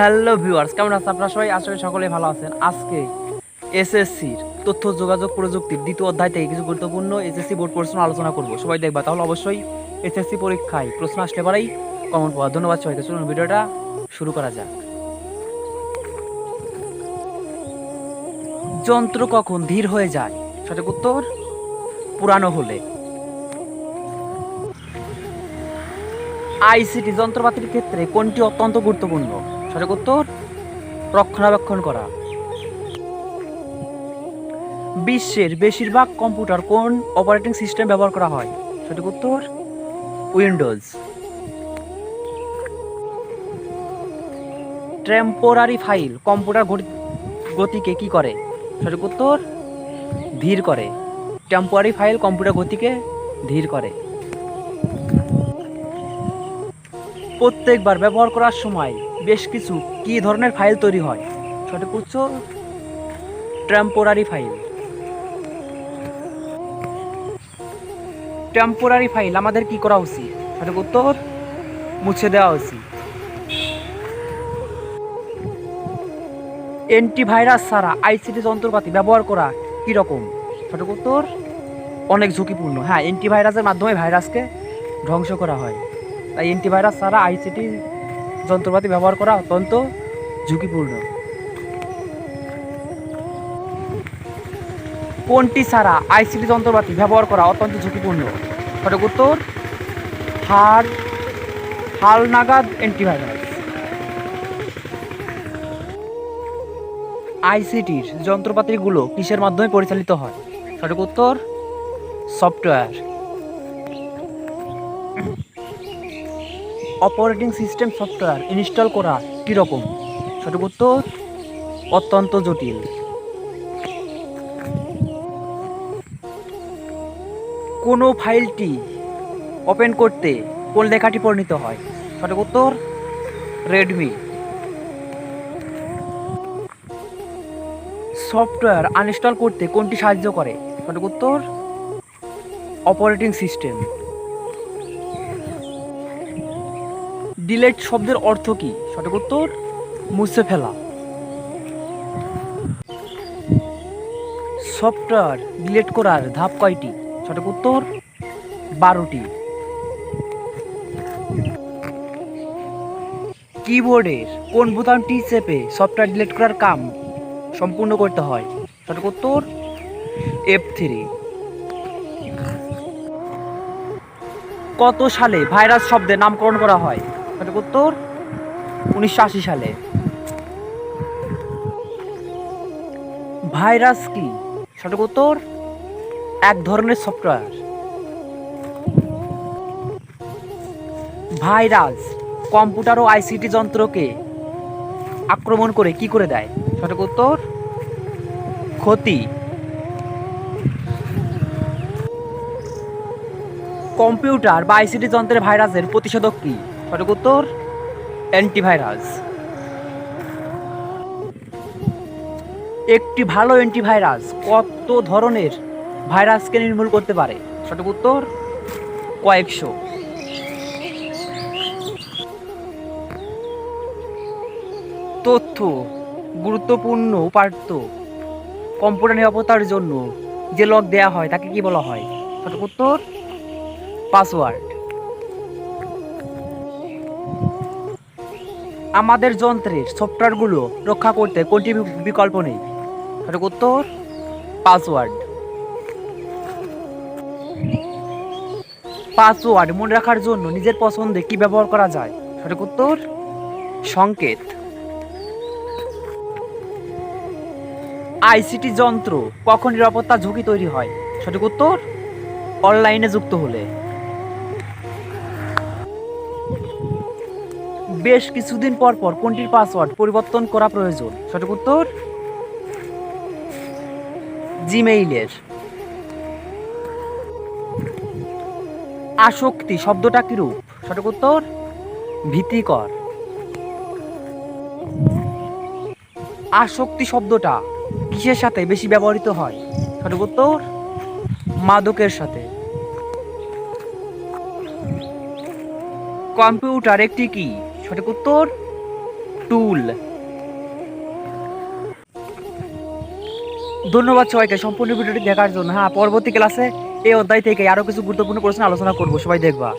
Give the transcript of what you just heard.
Hello viewers, কেমন আছেন আপনারা সবাই? আশা করি সকলে ভালো আছেন। আজকে এসএসসির তথ্য, যোগাযোগ প্রযুক্তির দ্বিতীয় অধ্যায় থেকে কিছু গুরুত্বপূর্ণ এসএসসি বোর্ড প্রশ্ন আলোচনা করব। সবাই দেখবা, তাহলে অবশ্যই এসএসসি পরীক্ষায় প্রশ্ন আসলে পারেই কমন পাওয়া ধন্যবাদ সবাইকে। চলুন ভিডিওটা শুরু করা যাক। যন্ত্র কখন ধীর হয়ে যায়? সঠিক উত্তর, পুরানো হলে। আইসিটি যন্ত্রপাতির ক্ষেত্রে কোনটি অত্যন্ত গুরুত্বপূর্ণ? সঠিক উত্তর রক্ষণাবেক্ষণ করা। বিশ্বের বেশিরভাগ কম্পিউটার কোন অপারেটিং সিস্টেম ব্যবহার করা হয়? সঠিক উত্তর উইন্ডোজ। টেম্পোরারি ফাইল কম্পিউটার গতি- গতিকে কি করে? সঠিক উত্তর ধীর করে। টেম্পোরারি ফাইল কম্পিউটার গতিকে ধীর করে। প্রত্যেকবার ব্যবহার করার সময় বেশ কিছু কি ধরনের ফাইল তৈরি হয়? সঠিক উত্তর টেম্পোরারি ফাইল টেম্পোরারি ফাইল আমাদের কি করা উচিত? সঠিক উত্তর? মুছে দেওয়া উচিত। অ্যান্টিভাইরাস ছাড়া আইসিটি যন্ত্রপাতি ব্যবহার করা কি রকম? সঠিক উত্তর? অনেক ঝুঁকিপূর্ণ। হ্যাঁ অ্যান্টিভাইরাসের মাধ্যমে ভাইরাসকে ধ্বংস করা হয়। তাই অ্যান্টিভাইরাস ছাড়া আইসিটি যন্ত্রপাতি ব্যবহার করা অত্যন্ত ঝুঁকিপূর্ণ। কোনটি ছাড়া আইসিটি যন্ত্রপাতি ব্যবহার করা অত্যন্ত ঝুঁকিপূর্ণ? সঠিক উত্তর হাল নাগাদ অ্যান্টিভাইরাস আইসিটির যন্ত্রপাতিগুলো কিসের মাধ্যমে পরিচালিত হয়? সঠিক উত্তর software. Operating system software install করা কীরকম? সঠিক উত্তর? অত্যন্ত জটিল। কোনো ফাইলটি ওপেন করতে কোন লেখাটি পরিণত হয়? সঠিক উত্তর রেডমি সফটওয়্যার আনইনস্টল করতে কোনটি সাহায্য করে? সঠিক উত্তর, অপারেটিং সিস্টেম। ডিলেট শব্দের অর্থ কি? সঠিক উত্তর, মুছে ফেলা। সফটওয়্যার ডিলেট করার ধাপ কয়টি? সঠিক উত্তর, বারোটি। কিবোর্ডের কোন বোতামটি চেপে সফটওয়্যার ডিলেট করার কাম সম্পূর্ণ করতে হয়? সঠিক উত্তর, এফ থ্রি। কত সালে ভাইরাস শব্দের নামকরণ করা হয়? সঠিক উত্তর উনিশশো আশি সালে। ভাইরাস কি? সঠিক উত্তর, এক ধরনের সফটওয়্যার। ভাইরাস কম্পিউটার ও আইসিটি যন্ত্রকে আক্রমণ করে কি করে দেয়? সঠিক উত্তর, ক্ষতি। কম্পিউটার বা আইসিটি যন্ত্রের ভাইরাসের প্রতিষেধক কি? সঠিক উত্তর অ্যান্টিভাইরাস একটি ভালো অ্যান্টিভাইরাস কত ধরনের ভাইরাসকে নির্মূল করতে পারে? সঠিক উত্তর, কয়েকশো। তথ্য, গুরুত্বপূর্ণ উপাত্ত কম্পিউটার নিরাপত্তার জন্য যে লক দেয়া হয়, তাকে কি বলা হয়? সঠিক উত্তর পাসওয়ার্ড আমাদের যন্ত্রের সফটওয়্যারগুলো রক্ষা করতে কোনটি বিকল্প নেই? সঠিক উত্তর? পাসওয়ার্ড পাসওয়ার্ড মনে রাখার জন্য নিজের পছন্দে কি ব্যবহার করা যায়? সঠিক উত্তর? সংকেত. আইসিটি যন্ত্র কখন নিরাপত্তা ঝুঁকি তৈরি হয়? সঠিক উত্তর? অনলাইনে যুক্ত হলে। বেশ কিছুদিন পর পর কোনটির পাসওয়ার্ড পরিবর্তন করা প্রয়োজন। সঠিক উত্তর? জিমেইলের আসক্তি শব্দটা কিরূপ সঠিক উত্তর? ভীতিকর। আসক্তি শব্দটা কিসের সাথে বেশি ব্যবহৃত হয়? সঠিক উত্তর? মাদকের সাথে। কম্পিউটার একটি কি? সঠিক উত্তর, টুল। ধন্যবাদ সবাইকে সম্পূর্ণ ভিডিওটি দেখার জন্য। হ্যাঁ পরবর্তী ক্লাসে এই অধ্যায় থেকে আরও কিছু গুরুত্বপূর্ণ প্রশ্ন আলোচনা করব। সবাই দেখবা।